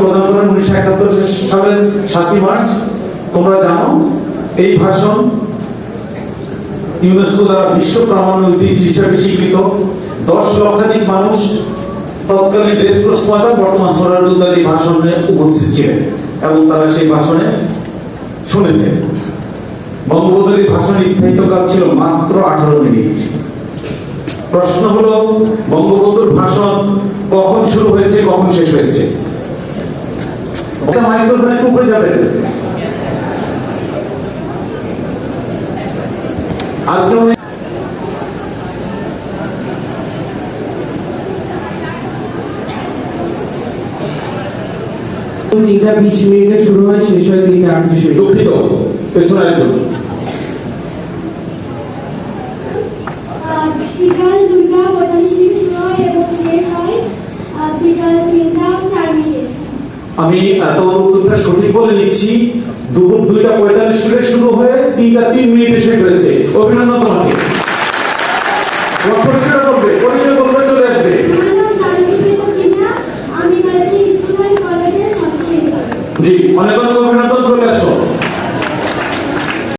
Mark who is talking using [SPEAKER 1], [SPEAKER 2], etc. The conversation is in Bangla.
[SPEAKER 1] প্রদান করেন উনিশশো একাত্তর সালের সাতই মার্চ। তোমরা জানো, এই ভাষণ ইউনেস্কো দ্বারা বিশ্ব প্রামাণ্য ঐতিহ্য হিসেবে স্বীকৃত। দশ লক্ষাধিক মানুষ তৎকালীন রেসকোর্স ময়দান বর্তমান সরারুদ্দার এই ভাষণে উপস্থিত ছিলেন এবং তারা সেই ভাষণে শুনেছেন। বঙ্গবন্ধুর এই ভাষণের স্থায়িত্বকাল ছিল মাত্র আঠারো মিনিট। প্রশ্ন হলো, বঙ্গবন্ধুর ভাষণ কখন শুরু হয়েছে, কখন শেষ হয়েছে? মাইক্রোফোন একটু উপরে যাবে।
[SPEAKER 2] তিনটা বিশ মিনিটে শুরু হয় শেষ হয় তিনটা আটত্রিশ মিনিট।
[SPEAKER 1] দুঃখিত। পেছনে একজন
[SPEAKER 3] বিকাল দুইটা পঁয়তাল্লিশ মিনিটে শুরু হয় এবং শেষ হয়। বিকাল
[SPEAKER 1] আমি এত উত্তরটা সঠিক বলে নিচ্ছি। দুপুর দুইটা পঁয়তাল্লিশ মিনিট শুরু হয়ে তিনটা তিন মিনিটে শেষ হয়েছে। অভিনন্দন তোমাকে। পরিচয় করবে চলে আসবে। জি অনেক অনেক অভিনন্দন